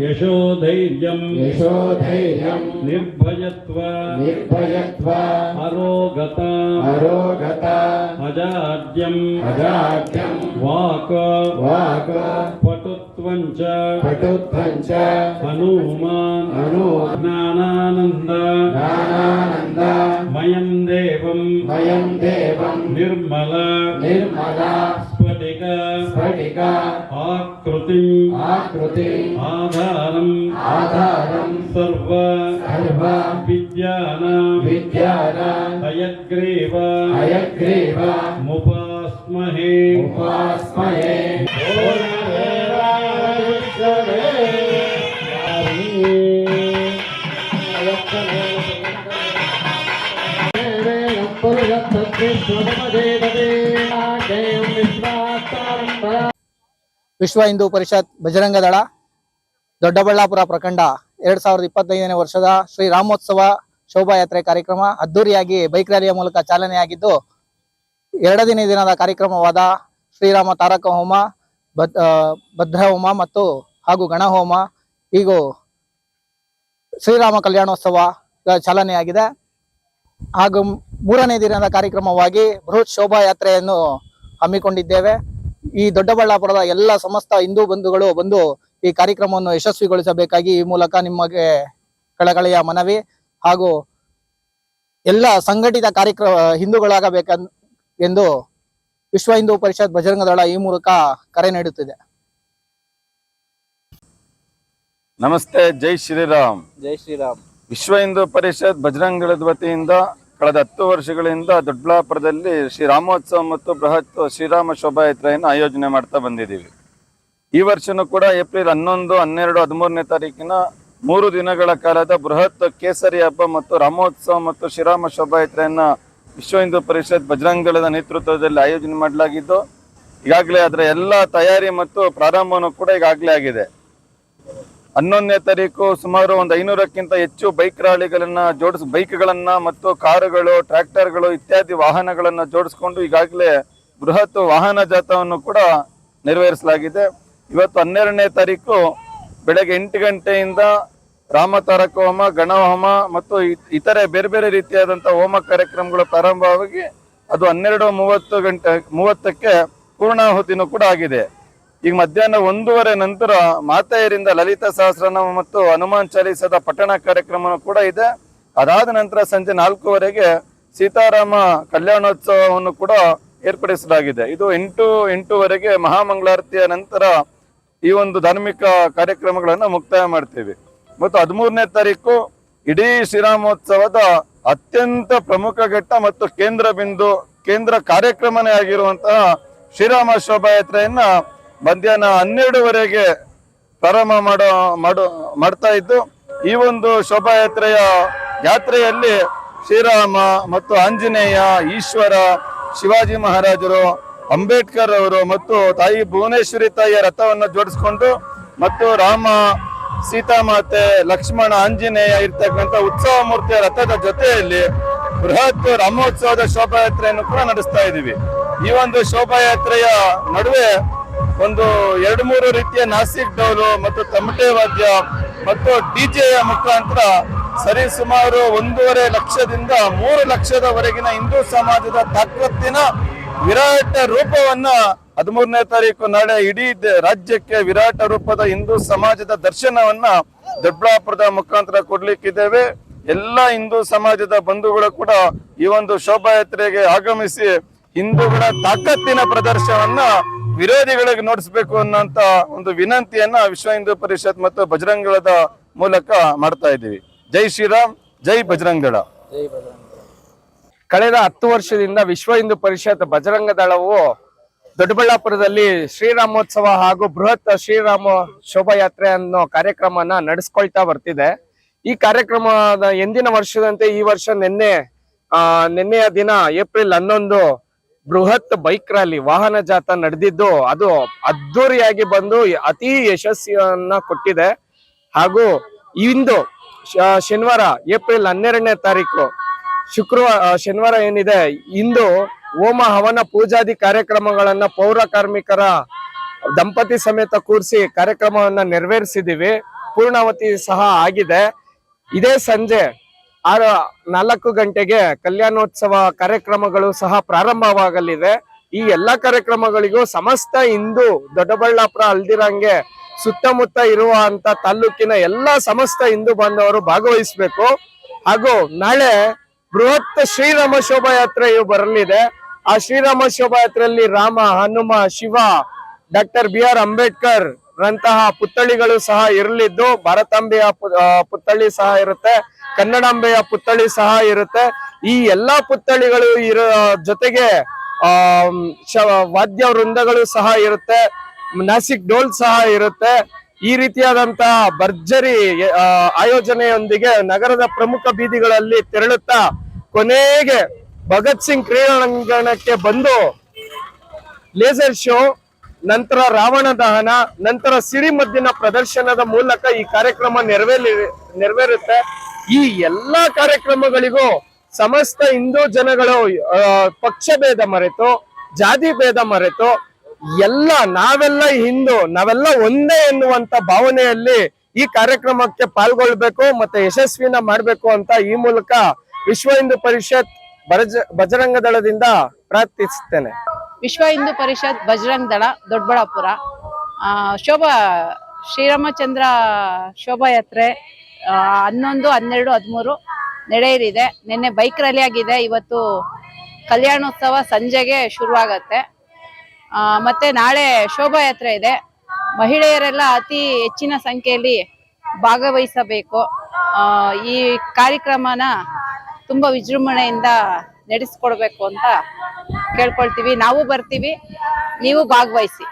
యశోధైర్యం యశోధైర్యం నిర్భయత్వ నిర్భయత్వ అరోగత అరోగత అజాడ్యం అజాడ్యం walk walk పటుత్వం చ పటుత్వం చ హనుమాన్ హను జ్ఞానానంద జ్ఞానానంద మయం దేవం మయం దేవం నిర్మల నిర్మల आकृति। आकृति। आधारम। आधार सर्व। सर्व। विद्या विद्या अयग्रीव अयग्रीव मुपास्महे। मुपास्महे। ವಿಶ್ವ ಹಿಂದೂ ಪರಿಷತ್ ಬಜರಂಗ ದಳ, ದೊಡ್ಡಬಳ್ಳಾಪುರ ಪ್ರಖಂಡ ಎರಡ್ ಸಾವಿರದ ಇಪ್ಪತ್ತೈದನೇ ವರ್ಷದ ಶ್ರೀ ರಾಮೋತ್ಸವ ಶೋಭಾಯಾತ್ರೆ ಕಾರ್ಯಕ್ರಮ ಅದ್ದೂರಿಯಾಗಿ ಬೈಕ್ ರ್ಯಾಲಿಯ ಮೂಲಕ ಚಾಲನೆಯಾಗಿದ್ದು, ಎರಡನೇ ದಿನದ ಕಾರ್ಯಕ್ರಮವಾದ ಶ್ರೀರಾಮ ತಾರಕ ಹೋಮ ಭದ್ರ ಹೋಮ ಮತ್ತು ಹಾಗೂ ಗಣಹೋಮ ಹೀಗೂ ಶ್ರೀರಾಮ ಕಲ್ಯಾಣೋತ್ಸವ ಈಗ ಚಾಲನೆಯಾಗಿದೆ. ಹಾಗೂ ಮೂರನೇ ದಿನದ ಕಾರ್ಯಕ್ರಮವಾಗಿ ಬೃಹತ್ ಶೋಭಾಯಾತ್ರೆಯನ್ನು ಹಮ್ಮಿಕೊಂಡಿದ್ದೇವೆ. ಈ ದೊಡ್ಡಬಳ್ಳಾಪುರದ ಎಲ್ಲ ಸಮಸ್ತ ಹಿಂದೂ ಬಂಧುಗಳು ಬಂದು ಈ ಕಾರ್ಯಕ್ರಮವನ್ನು ಯಶಸ್ವಿಗೊಳಿಸಬೇಕಾಗಿ ಈ ಮೂಲಕ ನಿಮಗೆ ಕಳಕಳಿಯ ಮನವಿ ಹಾಗೂ ಎಲ್ಲ ಸಂಘಟಿತ ಕಾರ್ಯಕ್ರಮ ಹಿಂದೂಗಳಾಗಬೇಕ ಎಂದು ವಿಶ್ವ ಹಿಂದೂ ಪರಿಷತ್ ಬಜರಂಗ ದಳ ಈ ಮೂಲಕ ಕರೆ ನೀಡುತ್ತಿದೆ. ನಮಸ್ತೆ ಜೈ ಶ್ರೀರಾಮ್. ಜೈ ಶ್ರೀರಾಮ್. ವಿಶ್ವ ಹಿಂದೂ ಪರಿಷತ್ ಬಜರಂಗದ ವತಿಯಿಂದ ಕಳೆದ ಹತ್ತು ವರ್ಷಗಳಿಂದ ದೊಡ್ಡಬಳ್ಳಾಪುರದಲ್ಲಿ ಶ್ರೀರಾಮೋತ್ಸವ ಮತ್ತು ಬೃಹತ್ ಶ್ರೀರಾಮ ಶೋಭಾಯಾತ್ರೆಯನ್ನು ಆಯೋಜನೆ ಮಾಡ್ತಾ ಬಂದಿದ್ದೀವಿ. ಈ ವರ್ಷನೂ ಕೂಡ ಏಪ್ರಿಲ್ ಹನ್ನೊಂದು, ಹನ್ನೆರಡು, ಹದಿಮೂರನೇ ತಾರೀಕಿನ ಮೂರು ದಿನಗಳ ಕಾಲದ ಬೃಹತ್ ಕೇಸರಿ ಹಬ್ಬ ಮತ್ತು ರಾಮೋತ್ಸವ ಮತ್ತು ಶ್ರೀರಾಮ ಶೋಭಾಯಾತ್ರೆಯನ್ನು ವಿಶ್ವ ಹಿಂದೂ ಪರಿಷತ್ ಬಜರಂಗದಳದ ನೇತೃತ್ವದಲ್ಲಿ ಆಯೋಜನೆ ಮಾಡಲಾಗಿದ್ದು, ಈಗಾಗಲೇ ಅದರ ಎಲ್ಲ ತಯಾರಿ ಮತ್ತು ಪ್ರಾರಂಭವೂ ಕೂಡ ಈಗಾಗಲೇ ಆಗಿದೆ. ಹನ್ನೊಂದನೇ ತಾರೀಕು ಸುಮಾರು ಒಂದು ಐನೂರಕ್ಕಿಂತ ಹೆಚ್ಚು ಬೈಕ್ ರ್ಯಾಲಿಗಳನ್ನ ಜೋಡಿಸ್, ಬೈಕ್ಗಳನ್ನ ಮತ್ತು ಕಾರುಗಳು, ಟ್ರ್ಯಾಕ್ಟರ್ಗಳು ಇತ್ಯಾದಿ ವಾಹನಗಳನ್ನ ಜೋಡಿಸ್ಕೊಂಡು ಈಗಾಗಲೇ ಬೃಹತ್ ವಾಹನ ಜಾಥವನ್ನು ಕೂಡ ನೆರವೇರಿಸಲಾಗಿದೆ. ಇವತ್ತು ಹನ್ನೆರಡನೇ ತಾರೀಕು ಬೆಳಗ್ಗೆ ಎಂಟು ಗಂಟೆಯಿಂದ ರಾಮ ತಾರಕ ಹೋಮ, ಗಣ ಹೋಮ ಮತ್ತು ಇತರೆ ಬೇರೆ ಬೇರೆ ರೀತಿಯಾದಂಥ ಹೋಮ ಕಾರ್ಯಕ್ರಮಗಳು ಪ್ರಾರಂಭವಾಗಿ ಅದು ಹನ್ನೆರಡು ಮೂವತ್ತು ಗಂಟೆ, ಮೂವತ್ತಕ್ಕೆ ಪೂರ್ಣಾಹುತಿನೂ ಕೂಡ ಆಗಿದೆ. ಈಗ ಮಧ್ಯಾಹ್ನ ಒಂದೂವರೆ ನಂತರ ಮಾತೆಯರಿಂದ ಲಲಿತಾ ಸಹಸ್ರನಾಮ ಮತ್ತು ಹನುಮಾನ್ ಚಾಲೀಸದ ಪಠಣ ಕಾರ್ಯಕ್ರಮ ಕೂಡ ಇದೆ. ಅದಾದ ನಂತರ ಸಂಜೆ ನಾಲ್ಕೂವರೆಗೆ ಸೀತಾರಾಮ ಕಲ್ಯಾಣೋತ್ಸವವನ್ನು ಕೂಡ ಏರ್ಪಡಿಸಲಾಗಿದೆ. ಇದು ಎಂಟು, ಎಂಟೂವರೆಗೆ ಮಹಾಮಂಗಳಾರತಿಯ ನಂತರ ಈ ಒಂದು ಧಾರ್ಮಿಕ ಕಾರ್ಯಕ್ರಮಗಳನ್ನು ಮುಕ್ತಾಯ ಮಾಡ್ತೀವಿ. ಮತ್ತು ಹದಿಮೂರನೇ ತಾರೀಕು ಇಡೀ ಶ್ರೀರಾಮೋತ್ಸವದ ಅತ್ಯಂತ ಪ್ರಮುಖ ಘಟ್ಟ ಮತ್ತು ಕೇಂದ್ರ ಬಿಂದು, ಕೇಂದ್ರ ಕಾರ್ಯಕ್ರಮನೇ ಆಗಿರುವಂತಹ ಶ್ರೀರಾಮ ಶೋಭಾಯಾತ್ರೆಯನ್ನ ಮಧ್ಯಾಹ್ನ ಹನ್ನೆರಡುವರೆಗೆ ಪ್ರಾರಂಭ ಮಾಡೋ ಮಾಡೋ, ಮಾಡ್ತಾ ಇದ್ದು, ಈ ಒಂದು ಶೋಭಾಯಾತ್ರೆಯ ಯಾತ್ರೆಯಲ್ಲಿ ಶ್ರೀರಾಮ ಮತ್ತು ಆಂಜನೇಯ, ಈಶ್ವರ, ಶಿವಾಜಿ ಮಹಾರಾಜರು, ಅಂಬೇಡ್ಕರ್ ಅವರು ಮತ್ತು ತಾಯಿ ಭುವನೇಶ್ವರಿ ತಾಯಿಯ ರಥವನ್ನು ಜೋಡಿಸ್ಕೊಂಡು ಮತ್ತು ರಾಮ, ಸೀತಾಮಾತೆ, ಲಕ್ಷ್ಮಣ, ಆಂಜನೇಯ ಇರ್ತಕ್ಕಂಥ ಉತ್ಸವ ಮೂರ್ತಿಯ ರಥದ ಜೊತೆಯಲ್ಲಿ ಬೃಹತ್ ರಾಮೋತ್ಸವದ ಶೋಭಾಯಾತ್ರೆಯನ್ನು ಕೂಡ ನಡೆಸ್ತಾ ಇದ್ದೀವಿ. ಈ ಒಂದು ಶೋಭಾಯಾತ್ರೆಯ ನಡುವೆ ಒಂದು ಎರಡು ಮೂರು ರೀತಿಯ ನಾಸಿಕ್ ಡೌಲು ಮತ್ತು ತಮಟೆ ವಾದ್ಯ ಮತ್ತು ಡಿಜೆಯ ಮುಖಾಂತರ ಸರಿ ಸುಮಾರು ಒಂದೂವರೆ ಲಕ್ಷದಿಂದ ಮೂರು ಲಕ್ಷದವರೆಗಿನ ಹಿಂದೂ ಸಮಾಜದ ತಾಕತ್ತಿನ ವಿರಾಟ ರೂಪವನ್ನ ಹದಿಮೂರನೇ ತಾರೀಕು ನಾಳೆ ಇಡೀ ರಾಜ್ಯಕ್ಕೆ ವಿರಾಟ ರೂಪದ ಹಿಂದೂ ಸಮಾಜದ ದರ್ಶನವನ್ನ ದೊಡ್ಡಬಳ್ಳಾಪುರದ ಮುಖಾಂತರ ಕೊಡ್ಲಿಕ್ಕಿದ್ದೇವೆ. ಎಲ್ಲ ಹಿಂದೂ ಸಮಾಜದ ಬಂಧುಗಳು ಕೂಡ ಈ ಒಂದು ಶೋಭಾಯಾತ್ರೆಗೆ ಆಗಮಿಸಿ ಹಿಂದೂಗಳ ತಾಕತ್ತಿನ ಪ್ರದರ್ಶನವನ್ನ ವಿರೋಧಿಗಳಿಗೆ ನೋಡಿಸ್ಬೇಕು ಅನ್ನೋಂತ ಒಂದು ವಿನಂತಿಯನ್ನ ವಿಶ್ವ ಹಿಂದೂ ಪರಿಷತ್ ಮತ್ತು ಬಜರಂಗಳದ ಮೂಲಕ ಮಾಡ್ತಾ ಇದ್ದೀವಿ. ಜೈ ಶ್ರೀರಾಮ್, ಜೈ ಬಜರಂಗಳ ಕಳೆದ ಹತ್ತು ವರ್ಷದಿಂದ ವಿಶ್ವ ಹಿಂದೂ ಪರಿಷತ್ ಬಜರಂಗ ದಳವು ದೊಡ್ಡಬಳ್ಳಾಪುರದಲ್ಲಿ ಶ್ರೀರಾಮೋತ್ಸವ ಹಾಗೂ ಬೃಹತ್ ಶ್ರೀರಾಮ ಶೋಭಾಯಾತ್ರೆ ಅನ್ನೋ ಕಾರ್ಯಕ್ರಮನ ನಡೆಸ್ಕೊಳ್ತಾ ಬರ್ತಿದೆ. ಈ ಕಾರ್ಯಕ್ರಮದ ಎಂದಿನ ವರ್ಷದಂತೆ ಈ ವರ್ಷ ನಿನ್ನೆ, ಆ, ನಿನ್ನೆಯ ದಿನ ಏಪ್ರಿಲ್ ಹನ್ನೊಂದು ಬೃಹತ್ ಬೈಕ್ ರ್ಯಾಲಿ, ವಾಹನ ಜಾಥಾ ನಡೆದಿದ್ದು ಅದು ಅದ್ದೂರಿಯಾಗಿ ಬಂದು ಅತಿ ಯಶಸ್ವಿಯನ್ನ ಕೊಟ್ಟಿದೆ. ಹಾಗೂ ಇಂದು ಶನಿವಾರ, ಏಪ್ರಿಲ್ ಹನ್ನೆರಡನೇ ತಾರೀಕು ಶುಕ್ರವಾರ ಶನಿವಾರ ಏನಿದೆ, ಇಂದು ಹೋಮ ಹವನ ಪೂಜಾದಿ ಕಾರ್ಯಕ್ರಮಗಳನ್ನ ಪೌರ ಕಾರ್ಮಿಕರ ದಂಪತಿ ಸಮೇತ ಕೂರಿಸಿ ಕಾರ್ಯಕ್ರಮವನ್ನ ನೆರವೇರಿಸಿದೀವಿ ಪೂರ್ಣಾವತಿ ಸಹ ಆಗಿದೆ. ಇದೇ ಸಂಜೆ ಆರು ನಾಲ್ಕು ಗಂಟೆಗೆ ಕಲ್ಯಾಣೋತ್ಸವ ಕಾರ್ಯಕ್ರಮಗಳು ಸಹ ಪ್ರಾರಂಭವಾಗಲಿದೆ. ಈ ಎಲ್ಲಾ ಕಾರ್ಯಕ್ರಮಗಳಿಗೂ ಸಮಸ್ತ ಹಿಂದೂ ದೊಡ್ಡಬಳ್ಳಾಪುರ ಅಲ್ದಿರಂಗೆ ಸುತ್ತಮುತ್ತ ಇರುವಂತ ತಾಲೂಕಿನ ಎಲ್ಲಾ ಸಮಸ್ತ ಹಿಂದೂ ಬಾಂಧವರು ಭಾಗವಹಿಸಬೇಕು. ಹಾಗೂ ನಾಳೆ ಬೃಹತ್ ಶ್ರೀರಾಮ ಶೋಭಾಯಾತ್ರೆಯು ಬರಲಿದೆ. ಆ Shriram ಶೋಭಾಯಾತ್ರೆಯಲ್ಲಿ Rama, Hanuma, Shiva, doctor B R Ambedkar ರಂತಹ ಪುತ್ಥಳಿಗಳು ಸಹ ಇರಲಿದ್ದು, ಭಾರತಾಂಬೆಯ ಪುತ್ಥಳಿ ಸಹ ಇರುತ್ತೆ, ಕನ್ನಡಾಂಬೆಯ ಪುತ್ಥಳಿ ಸಹ ಇರುತ್ತೆ. ಈ ಎಲ್ಲಾ ಪುತ್ಥಳಿಗಳು ಇರೋ, ಜೊತೆಗೆ, ಆ ವಾದ್ಯ ವೃಂದಗಳು ಸಹ ಇರುತ್ತೆ, ನಾಸಿಕ್ ಡೋಲ್ ಸಹ ಇರುತ್ತೆ. ಈ ರೀತಿಯಾದಂತಹ ಭರ್ಜರಿ ಆಯೋಜನೆಯೊಂದಿಗೆ ನಗರದ ಪ್ರಮುಖ ಬೀದಿಗಳಲ್ಲಿ ತೆರಳುತ್ತಾ ಕೊನೆಗೆ ಭಗತ್ ಸಿಂಗ್ ಕ್ರೀಡಾಂಗಣಕ್ಕೆ ಬಂದು ಲೇಸರ್ ಶೋ ನಂತರ ರಾವಣ ದಹನ, ನಂತರ ಸಿಡಿಮದ್ದಿನ ಪ್ರದರ್ಶನದ ಮೂಲಕ ಈ ಕಾರ್ಯಕ್ರಮ ನೆರವೇರಿ, ನೆರವೇರುತ್ತೆ. ಈ ಎಲ್ಲಾ ಕಾರ್ಯಕ್ರಮಗಳಿಗೂ ಸಮಸ್ತ ಹಿಂದೂ ಜನಗಳು ಪಕ್ಷ ಭೇದ ಮರೆತು, ಜಾತಿ ಭೇದ ಮರೆತು, ಎಲ್ಲ ನಾವೆಲ್ಲ ಹಿಂದೂ, ನಾವೆಲ್ಲ ಒಂದೇ ಎನ್ನುವಂತ ಭಾವನೆಯಲ್ಲಿ ಈ ಕಾರ್ಯಕ್ರಮಕ್ಕೆ ಪಾಲ್ಗೊಳ್ಬೇಕು ಮತ್ತೆ ಯಶಸ್ವಿನ ಮಾಡ್ಬೇಕು ಅಂತ ಈ ಮೂಲಕ ವಿಶ್ವ ಹಿಂದೂ ಪರಿಷತ್ ಬಜರಂಗ ದಳದಿಂದ ಪ್ರಾರ್ಥಿಸುತ್ತೇನೆ. ವಿಶ್ವ ಹಿಂದೂ ಪರಿಷತ್, ಬಜರಂಗ್ ದಳ, ದೊಡ್ಡಬಳ್ಳಾಪುರ. ಶೋಭಾ, ಶ್ರೀರಾಮಚಂದ್ರ ಶೋಭಾಯಾತ್ರೆ ಹನ್ನೊಂದು, ಹನ್ನೆರಡು, ಹದಿಮೂರು ನಡೆಯಲಿದೆ. ನಿನ್ನೆ ಬೈಕ್ ರ್ಯಾಲಿ ಆಗಿದೆ. ಇವತ್ತು ಕಲ್ಯಾಣೋತ್ಸವ ಸಂಜೆಗೆ ಶುರುವಾಗತ್ತೆ. ಮತ್ತೆ ನಾಳೆ ಶೋಭಾಯಾತ್ರೆ ಇದೆ. ಮಹಿಳೆಯರೆಲ್ಲ ಅತಿ ಹೆಚ್ಚಿನ ಸಂಖ್ಯೆಯಲ್ಲಿ ಭಾಗವಹಿಸಬೇಕು. ಈ ಕಾರ್ಯಕ್ರಮನ ತುಂಬಾ ವಿಜೃಂಭಣೆಯಿಂದ ನಡೆಸ್ಕೊಡ್ಬೇಕು ಅಂತ ಕೇಳ್ಕೊಳ್ತೀವಿ. ನಾವು ಬರ್ತೀವಿ ನೀವು ಭಾಗವಹಿಸಿ.